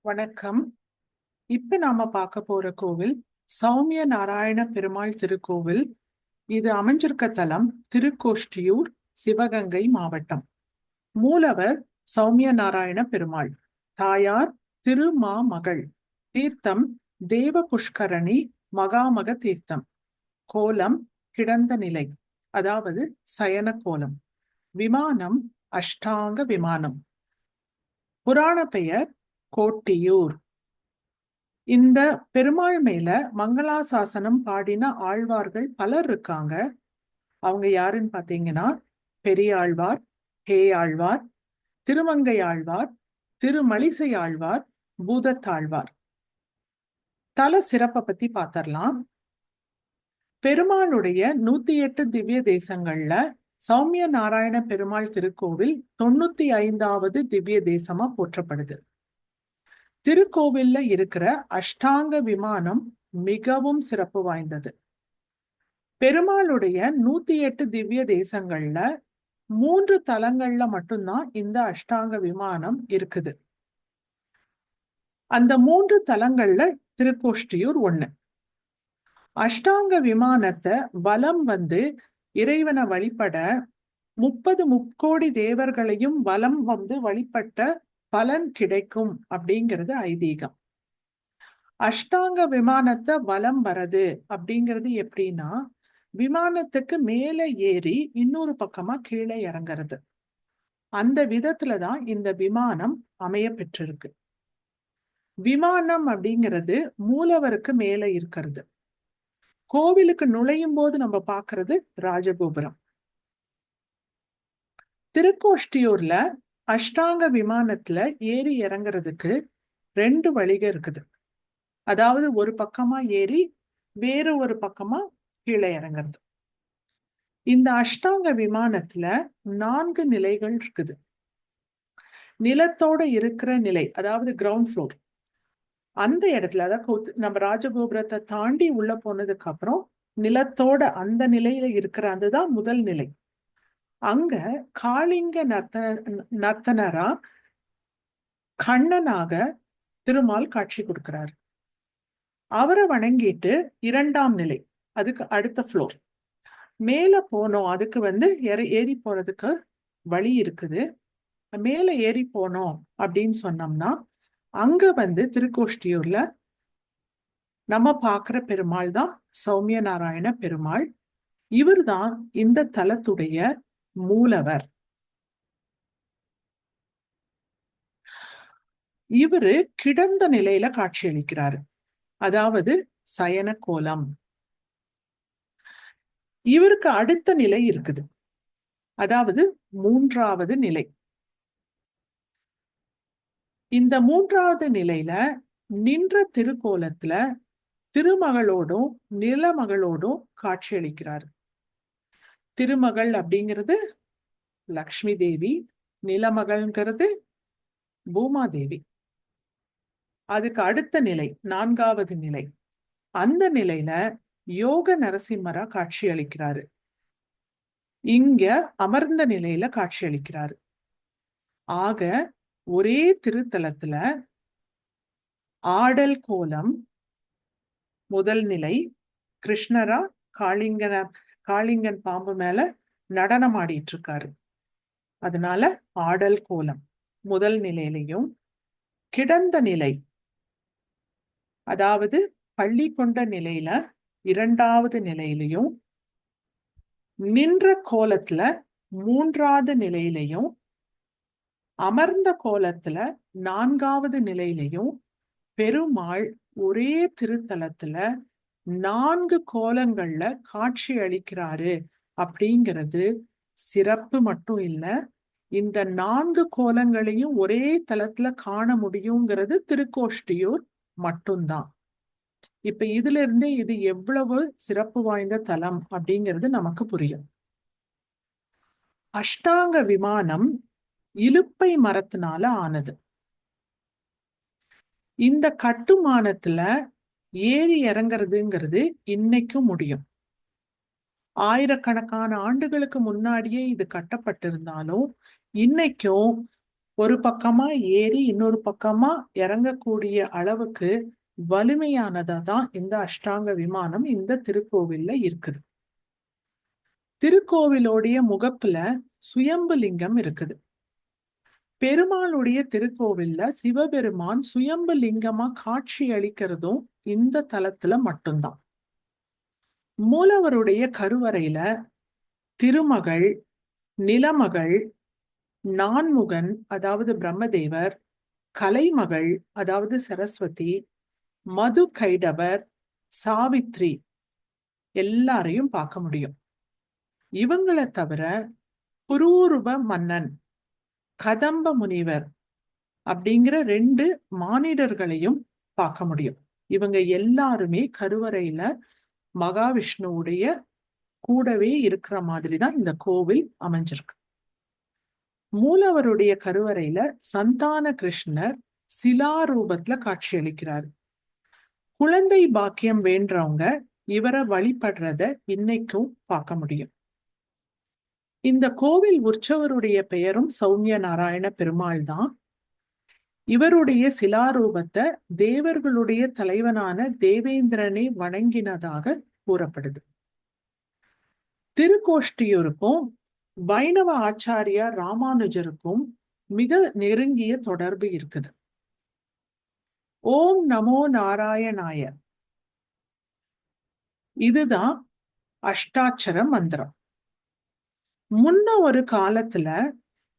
வணக்கம். இப்ப நாம பார்க்க போற கோவில் சௌமிய நாராயண பெருமாள் திருக்கோவில். இது அமைஞ்சிருக்க தலம் திருக்கோஷ்டியூர் சிவகங்கை மாவட்டம். மூலவர் சௌமிய நாராயண பெருமாள். தாயார் திருமாமகள். தீர்த்தம் தேவ புஷ்கரணி மகாமக தீர்த்தம். கோலம் கிடந்த நிலை. அதாவது சயன கோலம் விமானம் அஷ்டாங்க விமானம். புராண பெயர் கோட்டியூர். இந்த பெருமாள் மேல மங்களாசாசனம் பாடின ஆழ்வார்கள் பலர் இருக்காங்க. அவங்க யாருன்னு பாத்தீங்கன்னா பெரியாழ்வார் ஹே ஆழ்வார் திருமங்கை ஆழ்வார் திருமலிசை ஆழ்வார் பூதத்தாழ்வார். தல சிறப்பை பத்தி பார்த்தரலாம் பெருமாளுடைய நூத்தி எட்டு திவ்ய தேசங்கள்ல சௌமிய நாராயண பெருமாள் திருக்கோவில் தொண்ணூத்தி ஐந்தாவது திவ்ய தேசமா போற்றப்படுது. திருக்கோவில்ல இருக்கிற அஷ்டாங்க விமானம் மிகவும் சிறப்பு வாய்ந்தது. பெருமாளுடைய நூத்தி எட்டு திவ்ய தேசங்கள்ல மூன்று தலங்கள்ல மட்டும்தான் இந்த அஷ்டாங்க விமானம் இருக்குது. அந்த மூன்று தலங்கள்ல திருக்கோஷ்டியூர் ஒண்ணு. அஷ்டாங்க விமானத்தை வலம் வந்து இறைவனை வழிபட முப்பது முக்கோடி தேவர்களையும் வலம் வந்து வழிபட்ட பலன் கிடைக்கும் அப்படிங்கிறது ஐதீகம். அஷ்டாங்க விமானத்தை வலம் வரது அப்படிங்கிறது எப்படின்னா விமானத்துக்கு மேல ஏறி இன்னொரு பக்கமா கீழே இறங்குறது. அந்த விதத்துலதான் இந்த விமானம் அமைய பெற்றிருக்கு. விமானம் அப்படிங்கிறது மூலவருக்கு மேல இருக்கிறது. கோவிலுக்கு நுழையும் போது நம்ம பாக்குறது ராஜகோபுரம். திருக்கோஷ்டியூர்ல அஷ்டாங்க விமானத்துல ஏறி இறங்குறதுக்கு ரெண்டு வழிக இருக்குது. அதாவது ஒரு பக்கமா ஏறி வேறு ஒரு பக்கமா கீழே இறங்குறது. இந்த அஷ்டாங்க விமானத்துல நான்கு நிலைகள் இருக்குது. நிலத்தோட இருக்கிற நிலை அதாவது கிரவுண்ட் ஃப்ளோர் அந்த இடத்துல அதாவது நம்ம ராஜகோபுரத்தை தாண்டி உள்ள போனதுக்கு அப்புறம் நிலத்தோட அந்த நிலையில இருக்கிற அதுதான் முதல் நிலை. அங்க காளிங்க நர்த்தன நர்த்தனரா கண்ணனாக திருமால் காட்சி கொடுக்கிறார். அவரை வணங்கிட்டு இரண்டாம் நிலை அதுக்கு அடுத்த ஃப்ளோர் மேல போனோம் அதுக்கு வந்து ஏறி போறதுக்கு வழி இருக்குது. மேல ஏறி போனோம் அப்படின்னு சொன்னோம்னா அங்க வந்து திருக்கோஷ்டியூர்ல நம்ம பாக்குற பெருமாள் தான் சௌமிய நாராயண பெருமாள். இவர் தான் இந்த தலத்துடைய மூலவர். இவரு கிடந்த நிலையில காட்சியளிக்கிறாரு அதாவது சயன கோலம். இவருக்கு அடுத்த நிலை இருக்குது. அதாவது மூன்றாவது நிலை. இந்த மூன்றாவது நிலையில நின்ற திருக்கோலத்துல திருமகளோடும் நிலமகளோடும் காட்சியளிக்கிறார். திருமகள் அப்படிங்கிறது லக்ஷ்மி தேவி நிலமகள்ங்கிறது பூமாதேவி. அதுக்கு அடுத்த நிலை நான்காவது நிலை. அந்த நிலையில யோக நரசிம்மரா காட்சி அளிக்கிறாரு இங்க அமர்ந்த நிலையில காட்சி அளிக்கிறாரு ஆக ஒரே திருத்தலத்துல ஆடல் கோலம் முதல் நிலை கிருஷ்ணரா காளிங்கன காளிங்கன் பாம்பு மேல நடனம் ஆடிட்டு இருக்காரு அதனால ஆடல் கோலம் முதல் நிலையிலையும் கிடந்த நிலை அதாவது பள்ளி கொண்ட நிலையில இரண்டாவது நிலையிலையும் நின்ற கோலத்துல மூன்றாவது நிலையிலையும் அமர்ந்த கோலத்துல நான்காவது நிலையிலையும் பெருமாள் ஒரே திருத்தலத்துல நான்கு கோலங்கள்ல காட்சி அளிக்கிறாரு அப்படிங்கிறது சிறப்பு மட்டும் இல்ல. இந்த நான்கு கோலங்களையும் ஒரே தளத்துல காண முடியுங்கிறது திருக்கோஷ்டியூர் மட்டும்தான். இப்ப இதுல இருந்தே இது எவ்வளவு சிறப்பு வாய்ந்த தலம் அப்படிங்கிறது நமக்கு புரியும். அஷ்டாங்க விமானம் இலுப்பை மரத்தினால ஆனது. இந்த கட்டுமானத்துல ஏறி இறங்குறதுங்கிறது இன்னைக்கும் முடியும். ஆயிரக்கணக்கான ஆண்டுகளுக்கு முன்னாடியே இது கட்டப்பட்டிருந்தாலும் இன்னைக்கும் ஒரு பக்கமா ஏறி இன்னொரு பக்கமா இறங்கக்கூடிய அளவுக்கு வலிமையானதா தான் இந்த அஷ்டாங்க விமானம் இந்த திருக்கோவில்ல இருக்குது. திருக்கோவிலோடைய முகப்புல சுயம்பு லிங்கம் இருக்குது. பெருமாளுடைய திருக்கோவில்ல சிவபெருமான் சுயம்பு லிங்கமா காட்சி அளிக்கிறதும் இந்த தலத்துல மட்டும்தான். மூலவருடைய கருவறையில திருமகள் நிலமகள் நான்முகன் அதாவது பிரம்மதேவர் கலைமகள் அதாவது சரஸ்வதி மது கைடவர் சாவித்ரி எல்லாரையும் பார்க்க முடியும். இவங்களை தவிர புரூருப மன்னன் கதம்ப முனிவர் அப்படிங்கிற ரெண்டு மானிடர்களையும் பார்க்க முடியும். இவங்க எல்லாருமே கருவறையில மகாவிஷ்ணுவுடைய கூடவே இருக்கிற மாதிரி தான் இந்த கோவில் அமைஞ்சிருக்கு. மூலவருடைய கருவறையில சந்தான கிருஷ்ணர் சிலா ரூபத்துல காட்சியளிக்கிறார். குழந்தை பாக்கியம் வேண்டவங்க இவரை வழிபடுறத இன்னைக்கும் பார்க்க முடியும். இந்த கோவில் உற்சவருடைய பெயரும் சௌமிய நாராயண பெருமாள் தான். இவருடைய சிலாரூபத்தை தேவர்களுடைய தலைவனான தேவேந்திரனை வணங்கினதாக கூறப்படுது. திருக்கோஷ்டியூருக்கும் வைணவ ஆச்சாரியார் ராமானுஜருக்கும் மிக நெருங்கிய தொடர்பு இருக்குது. ஓம் நமோ நாராயணாய. இதுதான் அஷ்டாட்சர மந்திரம். முன்ன ஒரு காலத்துல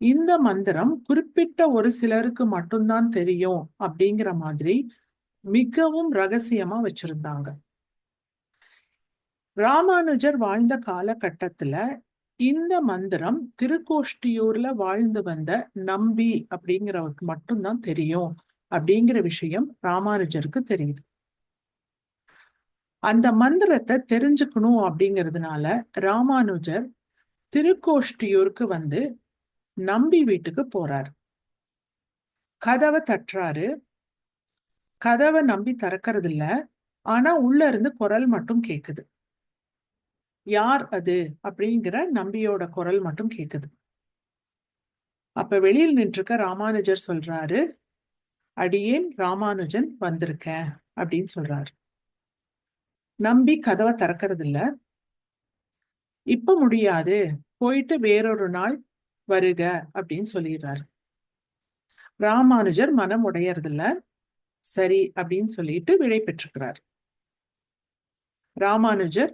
இந்த மந்திரம் குறிப்பிட்ட ஒரு சிலருக்கு மட்டும்தான் தெரியும் அப்படிங்கிற மாதிரி மிகவும் ரகசியமா வச்சிருந்தாங்க. ராமானுஜர் வாழ்ந்த காலகட்டத்துல இந்த மந்திரம் திருக்கோஷ்டியூர்ல வாழ்ந்து வந்த நம்பி அப்படிங்கிறவருக்கு மட்டும்தான் தெரியும் அப்படிங்கிற விஷயம் ராமானுஜருக்கு தெரியுது. அந்த மந்திரத்தை தெரிஞ்சுக்கணும் அப்படிங்கிறதுனால ராமானுஜர் திருக்கோஷ்டியூருக்கு வந்து நம்பி வீட்டுக்கு போறாரு. கதவை தட்டுறாரு. கதவை நம்பி திறக்கிறது இல்ல ஆனா உள்ள இருந்து குரல் மட்டும் கேக்குது. யார் அது? அப்படிங்கிற நம்பியோட குரல் மட்டும் கேக்குது. அப்ப வெளியில் நின்றுக்க ராமானுஜர் சொல்றாரு அடியேன் ராமானுஜன் வந்திருக்கேன் அப்படின்னு சொல்றாரு. நம்பி கதவை திறக்கிறது இல்ல இப்ப முடியாது. போயிட்டு வேறொரு நாள் வருக அப்படின்னு சொல்லிடுறாரு. ராமானுஜர் மனம் உடையறதில்ல. சரி அப்படின்னு சொல்லிட்டு விடை பெற்றுக்கிறார் ராமானுஜர்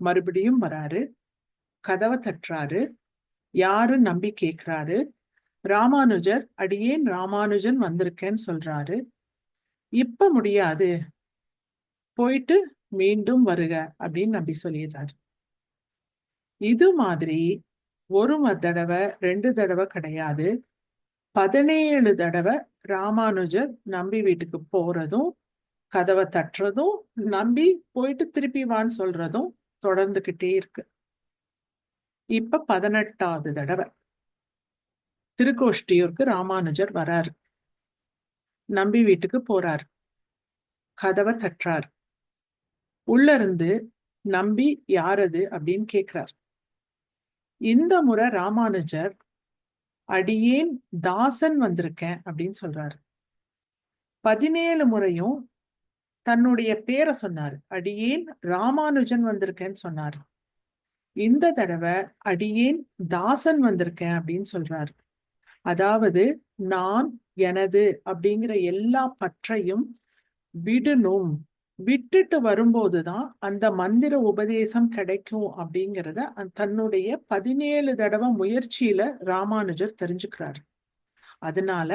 மறுபடியும் வராரு. கதவை தட்டுறாரு. யாரு நம்பி கேட்கிறாரு ராமானுஜர் அடியேன் ராமானுஜன் வந்திருக்கேன்னு சொல்றாரு. இப்ப முடியாது. போயிட்டு மீண்டும் வருக அப்படின்னு நம்பி சொல்லிடுறாரு. இது மாதிரி ஒரு தடவை ரெண்டு தடவை கிடையாது. பதினேழு தடவை ராமானுஜர் நம்பி வீட்டுக்கு போறதும் கதவை தட்டுறதும் நம்பி போயிட்டு திருப்பி வான்னு சொல்றதும் தொடர்ந்துகிட்டே இருக்கு. இப்ப பதினெட்டாவது தடவை. திருக்கோஷ்டியூருக்கு ராமானுஜர் வராரு. நம்பி வீட்டுக்கு போறார். கதவை தட்டுறார். உள்ள இருந்து நம்பி யாரது அப்படின்னு கேக்குறாரு. இந்த முறை ராமானுஜர் அடியேன் தாசன் வந்திருக்கேன் அப்படின்னு சொல்றாரு. பதினேழு முறையும் தன்னுடைய பேரை சொன்னார். அடியேன் ராமானுஜன் வந்திருக்கேன்னு சொன்னார். இந்த தடவை அடியேன் தாசன் வந்திருக்கேன் அப்படின்னு சொல்றாரு. அதாவது நான் எனது அப்படிங்கிற எல்லா பற்றையும் விடணும். விட்டுட்டு வரும்போதுதான் அந்த மந்திர உபதேசம் கிடைக்கும் அப்படிங்கிறத தன்னுடைய பதினேழு தடவை முயற்சியில ராமானுஜர் தெரிஞ்சுக்கிறாரு. அதனால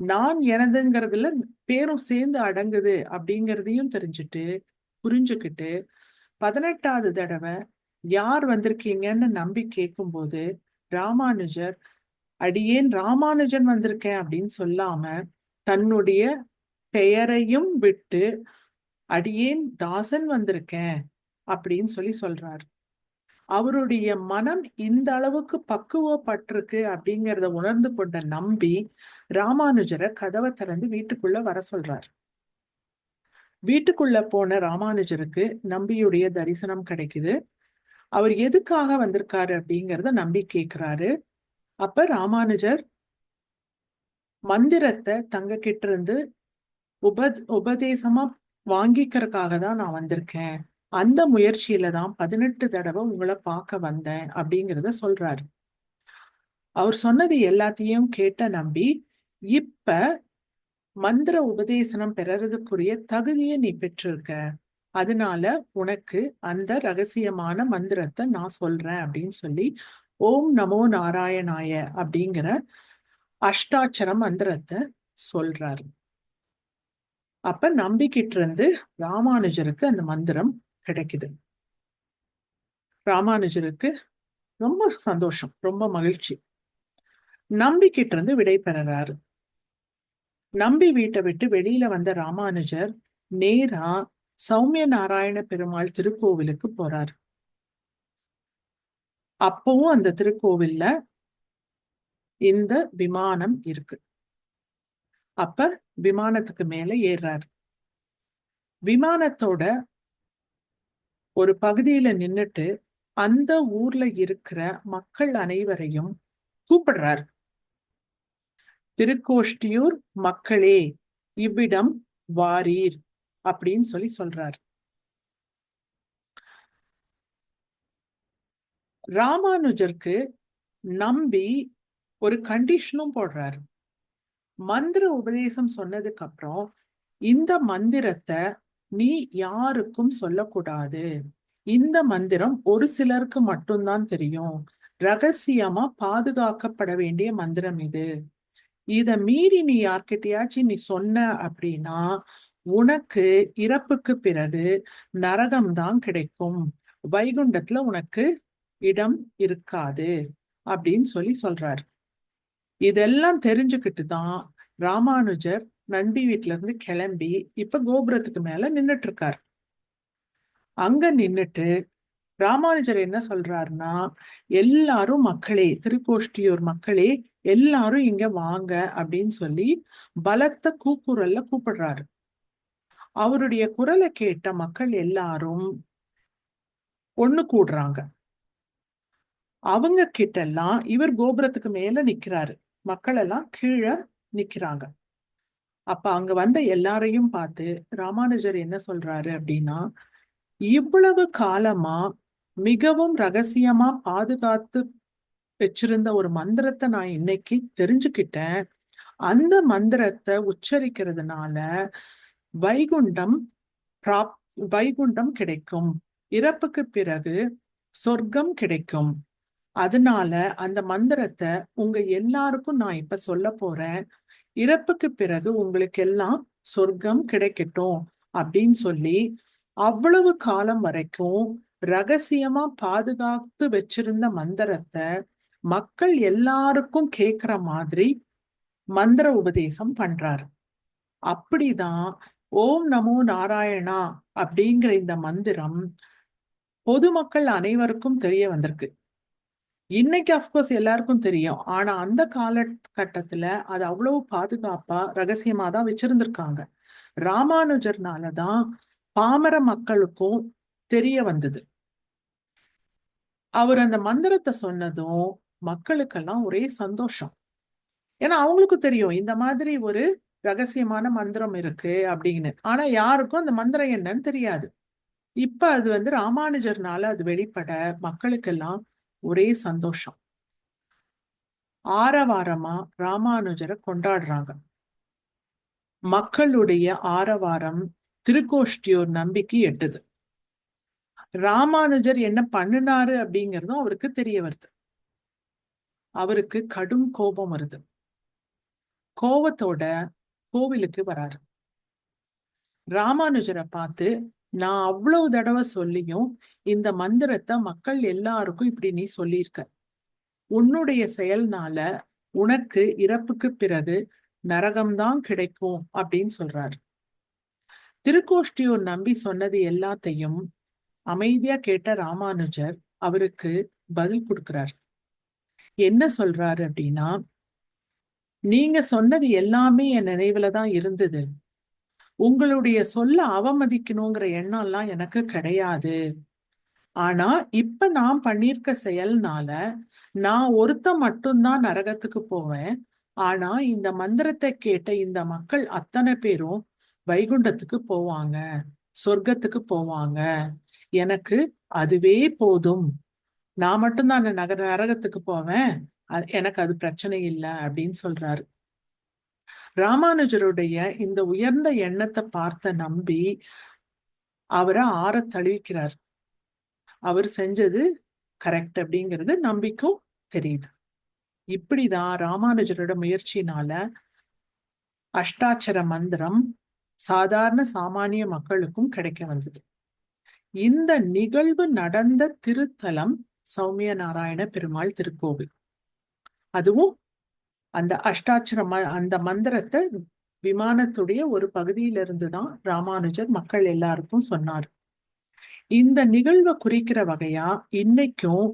நான் எனதுங்கிறதுல பேரும் சேர்ந்து அடங்குது அப்படிங்கிறதையும் தெரிஞ்சுட்டு புரிஞ்சுக்கிட்டு பதினெட்டாவது தடவை யார் வந்திருக்கீங்கன்னு நம்பி கேட்கும்போது ராமானுஜர் அடியேன் ராமானுஜன் வந்திருக்கேன் அப்படின்னு சொல்லாம தன்னுடைய பெயரையும் விட்டு அடியேன் தாசன் வந்திருக்கேன்? அப்படின்னு சொல்லி சொல்றாரு. அவருடைய மனம் இந்த அளவுக்கு பக்குவப்பட்டிருக்கு அப்படிங்கிறத உணர்ந்து கொண்ட நம்பி ராமானுஜரை கதவை திறந்து வீட்டுக்குள்ள வர சொல்றார். வீட்டுக்குள்ள போன ராமானுஜருக்கு நம்பியுடைய தரிசனம் கிடைக்குது. அவர் எதுக்காக வந்திருக்காரு அப்படிங்கறத நம்பி கேக்குறாரு. அப்ப ராமானுஜர் மந்திரத்தை தங்க கிட்ட இருந்து உப உபதேசமா வாங்கிக்கிறதுக்காக தான் நான் வந்திருக்கேன். அந்த முயற்சியில தான் பதினெட்டு தடவை உங்களை பார்க்க வந்தேன் அப்படிங்கிறத சொல்றாரு. அவர் சொன்னது எல்லாத்தையும் கேட்ட நம்பி இப்ப மந்திர உபதேசனம் பெறறதுக்குரிய தகுதியை நீ பெற்றிருக்க. அதனால உனக்கு அந்த ரகசியமான மந்திரத்தை நான் சொல்றேன் அப்படின்னு சொல்லி ஓம் நமோ நாராயணாய அப்படிங்கிற அஷ்டாட்சர மந்திரத்தை சொல்றாரு. அப்ப நம்பிக்கிட்டு இருந்து ராமானுஜருக்கு அந்த மந்திரம் கிடைக்குது. ராமானுஜருக்கு ரொம்ப சந்தோஷம் ரொம்ப மகிழ்ச்சி. நம்பிக்கிட்டு இருந்து விடை பெறறாரு நம்பி வீட்டை விட்டு வெளியில வந்த ராமானுஜர் நேரா சௌமிய நாராயண பெருமாள் திருக்கோவிலுக்கு போறார். அப்பவும் அந்த திருக்கோவில்ல இந்த விமானம் இருக்கு. அப்ப விமானத்துக்கு மேல ஏறாரு. விமானத்தோட ஒரு பகுதியில நின்னுட்டு அந்த ஊர்ல இருக்கிற மக்கள் அனைவரையும் கூப்பிடுறார். திருக்கோஷ்டியூர் மக்களே இவ்விடம் வாரீர் அப்படின்னு சொல்லி சொல்றார். ராமானுஜருக்கு நம்பி ஒரு கண்டிஷனும் போடுறாரு. மந்திர உபதேசம் சொன்னதுக்கு அப்புறம் இந்த மந்திரத்தை நீ யாருக்கும் சொல்லக்கூடாது. இந்த மந்திரம் ஒரு சிலருக்கு மட்டும்தான் தெரியும். ரகசியமா பாதுகாக்கப்பட வேண்டிய மந்திரம் இது. இத மீறி நீ யார்கிட்டயாச்சும் நீ சொன்ன அப்படின்னா உனக்கு இறப்புக்கு பிறகு நரகம்தான் கிடைக்கும். வைகுண்டத்துல உனக்கு இடம் இருக்காது. அப்படின்னு சொல்லி சொல்றாரு. இதெல்லாம் தெரிஞ்சுக்கிட்டு தான் ராமானுஜர் நண்பி வீட்டுல இருந்து கிளம்பி இப்ப கோபுரத்துக்கு மேல நின்னுட்டு இருக்காரு அங்க நின்னுட்டு ராமானுஜர் என்ன சொல்றாருன்னா எல்லாரும் மக்களே திருக்கோஷ்டியூர் மக்களே எல்லாரும் இங்க வாங்க அப்படின்னு சொல்லி பலத்த கூக்குரல்ல கூப்பிடுறாரு. அவருடைய குரலை கேட்ட மக்கள் எல்லாரும் ஒண்ணு கூடுறாங்க. அவங்க கிட்ட எல்லாம் இவர் கோபுரத்துக்கு மேல நிக்கிறாரு. மக்கள் எல்லாம் கீழே நிக்கிறாங்க. அப்ப அங்க வந்த எல்லாரையும் பார்த்து ராமானுஜர் என்ன சொல்றாரு அப்படின்னா இவ்வளவு காலமா மிகவும் ரகசியமா பாதுகாத்து வச்சிருந்த ஒரு மந்திரத்தை நான் இன்னைக்கு தெரிஞ்சுக்கிட்டேன். அந்த மந்திரத்தை உச்சரிக்கிறதுனால வைகுண்டம் பிராப் வைகுண்டம் கிடைக்கும். இறப்புக்கு பிறகு சொர்க்கம் கிடைக்கும். அதனால அந்த மந்திரத்தை உங்க எல்லாருக்கும் நான் இப்ப சொல்ல போறேன். இறப்புக்கு பிறகு உங்களுக்கு எல்லாம் சொர்க்கம் கிடைக்கட்டும் அப்படின்னு சொல்லி அவ்வளவு காலம் வரைக்கும் ரகசியமா பாதுகாத்து வச்சிருந்த மந்திரத்தை மக்கள் எல்லாருக்கும் கேக்குற மாதிரி மந்திர உபதேசம் பண்றாரு. அப்படிதான் ஓம் நமோ நாராயணா அப்படிங்கிற இந்த மந்திரம் பொதுமக்கள் அனைவருக்கும் தெரிய வந்திருக்கு. இன்னைக்கு அஃப்கோர்ஸ் எல்லாருக்கும் தெரியும். ஆனா அந்த காலகட்டத்துல அது அவ்வளவு பாதுகாப்பா ரகசியமா தான் வச்சிருந்திருக்காங்க. ராமானுஜர்னாலதான் பாமர மக்களுக்கும் தெரிய வந்தது. அவர் அந்த மந்திரத்தை சொன்னதும் மக்களுக்கெல்லாம் ஒரே சந்தோஷம். ஏன்னா அவங்களுக்கும் தெரியும் இந்த மாதிரி ஒரு ரகசியமான மந்திரம் இருக்கு அப்படின்னு. ஆனா யாருக்கும் அந்த மந்திரம் என்னன்னு தெரியாது. இப்ப அது வந்து ராமானுஜர்னால அது வெளிப்பட மக்களுக்கெல்லாம் ஒரே சந்தோஷம். ஆரவாரமா ராமானுஜரை கொண்டாடுறாங்க. மக்களுடைய ஆரவாரம் திருக்கோஷ்டியோர் நம்பிக்கை எட்டுது. ராமானுஜர் என்ன பண்ணினாரு அப்படிங்கிறதும் அவருக்கு தெரிய வருது. அவருக்கு கடும் கோபம் வருது. கோபத்தோட கோவிலுக்கு வராரு. ராமானுஜரை பார்த்து நான் அவ்வளவு தடவை சொல்லியும் இந்த மந்திரத்தை மக்கள் எல்லாருக்கும் இப்படி நீ சொல்லியிருக்க. உன்னுடைய செயல்னால உனக்கு இறப்புக்கு பிறகு நரகம்தான் கிடைக்கும் அப்படின்னு சொல்றாரு. திருக்கோஷ்டியூர் நம்பி சொன்னது எல்லாத்தையும் அமைதியா கேட்ட ராமானுஜர் அவருக்கு பதில் கொடுக்கிறார். என்ன சொல்றாரு அப்படின்னா நீங்க சொன்னது எல்லாமே என் நினைவுல தான் இருந்தது. உங்களுடைய சொல்ல அவமதிக்கணுங்கிற எண்ணம் எல்லாம் எனக்கு கிடையாது. ஆனா இப்ப நான் பண்ணியிருக்க செயல்னால நான் ஒருத்த மட்டும்தான் நரகத்துக்கு போவேன். ஆனா இந்த மந்திரத்தை கேட்ட இந்த மக்கள் அத்தனை பேரும் வைகுண்டத்துக்கு போவாங்க சொர்க்கத்துக்கு போவாங்க. எனக்கு அதுவே போதும். நான் மட்டும்தான் நகர நரகத்துக்கு போவேன். எனக்கு அது பிரச்சனை இல்லை அப்படின்னு சொல்றாரு. ராமானுஜருடைய இந்த உயர்ந்த எண்ணத்தை பார்த்த நம்பி அவரை ஆற தழுவிக்கிறார். அவர் செஞ்சது கரெக்ட் அப்படிங்கிறது நம்பிக்கும் தெரியுது. இப்படிதான் ராமானுஜரோட முயற்சினால அஷ்டாட்சர மந்திரம் சாதாரண சாமானிய மக்களுக்கும் கிடைக்க வந்தது. இந்த நிகழ்வு நடந்த திருத்தலம் சௌமிய நாராயண பெருமாள் திருக்கோவில். அதுவும் அந்த அஷ்டாட்சர அந்த மந்திரத்தை விமானத்துடைய ஒரு பகுதியிலிருந்து தான் ராமானுஜர் மக்கள் எல்லாருக்கும் சொன்னார். இந்த நிகழ்வை குறிக்கிற வகையா இன்னைக்கும்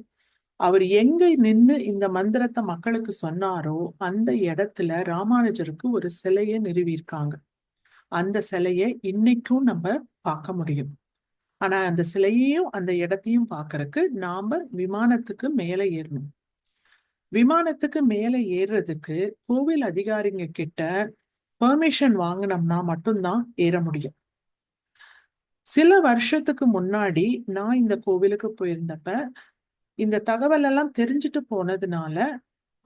அவர் எங்க நின்று இந்த மந்திரத்தை மக்களுக்கு சொன்னாரோ அந்த இடத்துல ராமானுஜருக்கு ஒரு சிலையை நிறுவியிருக்காங்க. அந்த சிலையை இன்னைக்கும் நம்ம பார்க்க முடியும். ஆனா அந்த சிலையையும் அந்த இடத்தையும் பார்க்கறதுக்கு நாம விமானத்துக்கு மேலே ஏறணும். விமானத்துக்கு மேல ஏறுறதுக்கு கோவில் அதிகாரிங்க கிட்ட பெர்மிஷன் வாங்கினோம்னா மட்டும்தான் ஏற முடியும். சில வருஷத்துக்கு முன்னாடி நான் இந்த கோவிலுக்கு போயிருந்தப்ப இந்த தகவல் எல்லாம் தெரிஞ்சுட்டு போனதுனால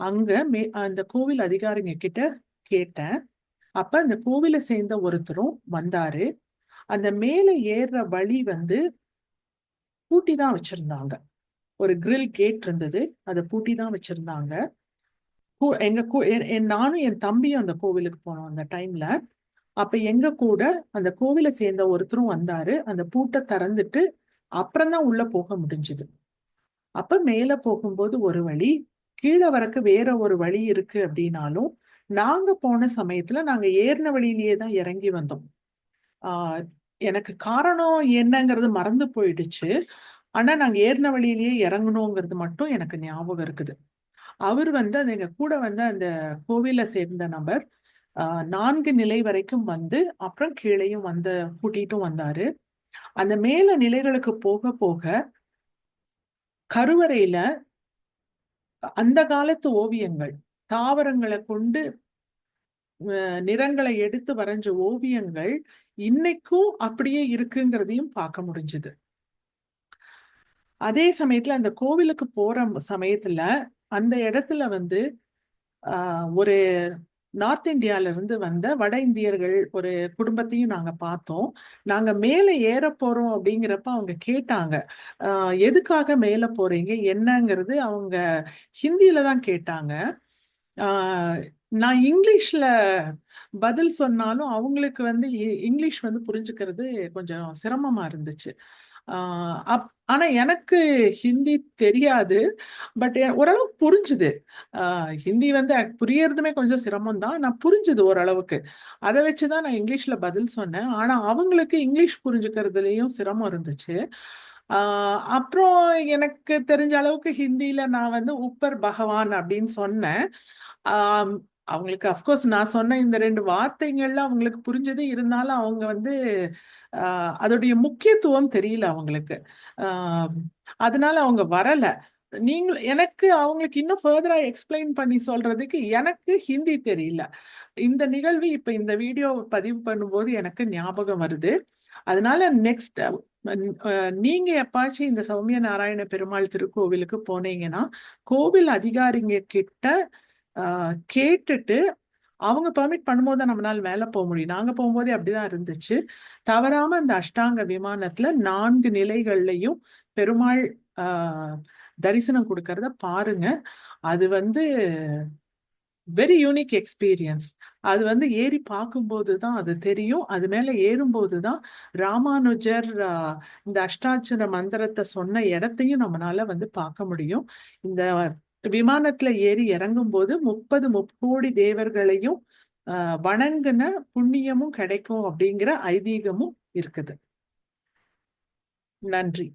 அங்க மே அந்த கோவில் அதிகாரிங்க கிட்ட கேட்டேன். அப்ப அந்த கோவிலை சேர்ந்த ஒருத்தரும் வந்தாரு. அந்த மேலே ஏறுற வழி வந்து பூட்டி தான் வச்சிருந்தாங்க. ஒரு கிரில் கேட் இருந்தது அதை பூட்டி தான் வச்சிருந்தாங்க எங்க நானும் என் தம்பியும் அந்த கோவிலுக்கு போனோம் அந்த டைம்ல அப்ப எங்க கூட அந்த கோவிலை சேர்ந்த ஒருத்தரும் வந்தாரு. அந்த பூட்டை திறந்துட்டு அப்புறம்தான் உள்ள போக முடிஞ்சுது. அப்ப மேல போகும்போது ஒரு வழி கீழே வரக்கு வேற ஒரு வழி இருக்கு அப்படின்னாலும் நாங்க போன சமயத்துல நாங்க ஏறின வழியிலேயே தான் இறங்கி வந்தோம். ஆஹ் எனக்கு காரணம் என்னங்கிறது மறந்து போயிடுச்சு. ஆனா நாங்க ஏறின வழியிலேயே இறங்கணுங்கிறது மட்டும் எனக்கு ஞாபகம் இருக்குது. அவர் வந்து அந்த எங்க கூட வந்து அந்த கோவில சேர்ந்த நபர் நான்கு நிலை வரைக்கும் வந்து அப்புறம் கீழேயும் வந்து கூட்டிட்டும் வந்தாரு. அந்த மேல நிலைகளுக்கு போக போக கருவறையில அந்த காலத்து ஓவியங்கள் தாவரங்களை கொண்டு நிறங்களை எடுத்து வரைஞ்ச ஓவியங்கள் இன்னைக்கும் அப்படியே இருக்குங்கிறதையும் பார்க்க முடிஞ்சுது. அதே சமயத்துல அந்த கோவிலுக்கு போற சமயத்துல அந்த இடத்துல வந்து ஒரு நார்த் இந்தியால இருந்து வந்த வட இந்தியர்கள் ஒரு குடும்பத்தையும் நாங்க பார்த்தோம். நாங்க மேல ஏற போறோம் அப்படிங்கிறப்ப அவங்க கேட்டாங்க. எதுக்காக மேல போறீங்க? என்னங்கிறது அவங்க ஹிந்தியில தான் கேட்டாங்க. நான் இங்கிலீஷ்ல பதில் சொன்னாலும் அவங்களுக்கு வந்து இங்கிலீஷ் வந்து புரிஞ்சுக்கிறது கொஞ்சம் சிரமமா இருந்துச்சு. அப் ஆனா எனக்கு ஹிந்தி தெரியாது. பட் ஓரளவுக்கு புரிஞ்சுது. ஹிந்தி வந்து புரியறதுமே கொஞ்சம் சிரமம் தான் நான் புரிஞ்சுது ஓரளவுக்கு. அதை வச்சுதான் நான் இங்கிலீஷ்ல பதில் சொன்னேன். ஆனா அவங்களுக்கு இங்கிலீஷ் புரிஞ்சுக்கிறதுலயும் சிரமம் இருந்துச்சு. அப்புறம் எனக்கு தெரிஞ்ச அளவுக்கு ஹிந்தியில நான் வந்து உப்பர் பகவான் அப்படின்னு சொன்னேன். அவங்களுக்கு அஃப்கோர்ஸ் நான் சொன்ன இந்த ரெண்டு வார்த்தைகள்ல அவங்களுக்கு புரிஞ்சது. இருந்தாலும் அவங்க வந்து அதோடைய முக்கியத்துவம் தெரியல அவங்களுக்கு. அதனால அவங்க வரல. நீங்க எனக்கு அவங்களுக்கு இன்னும் ஃபர்தரா எக்ஸ்பிளைன் பண்ணி சொல்றதுக்கு எனக்கு ஹிந்தி தெரியல. இந்த நிகழ்வு இப்ப இந்த வீடியோ பதிவு பண்ணும்போது எனக்கு ஞாபகம் வருது. அதனால நெக்ஸ்ட் நீங்க எப்பாச்சும் இந்த சௌமிய நாராயண பெருமாள் திருக்கோவிலுக்கு போனீங்கன்னா கோவில் அதிகாரிங்க கிட்ட கேட்டுட்டு அவங்க பெர்மிட் பண்ணும்போது தான் நம்மளால மேலே போக முடியும். நாங்கள் போகும்போதே அப்படிதான் இருந்துச்சு. தவறாம அந்த அஷ்டாங்க விமானத்துல நான்கு நிலைகள்லையும் பெருமாள் தரிசனம் கொடுக்கறத பாருங்க. அது வந்து வெரி யூனிக் எக்ஸ்பீரியன்ஸ் அது வந்து ஏறி பார்க்கும்போது தான் அது தெரியும். அது மேலே ஏறும்போது தான் ராமானுஜர் இந்த அஷ்டாட்சர மந்திரத்தை சொன்ன இடத்தையும் நம்மளால வந்து பார்க்க முடியும். இந்த விமானத்துல ஏறி இறங்கும் போது முப்பது முக்கோடி தேவர்களையும் வணங்குன புண்ணியமும் கிடைக்கும் அப்படிங்கிற ஐதீகமும் இருக்குது. நன்றி.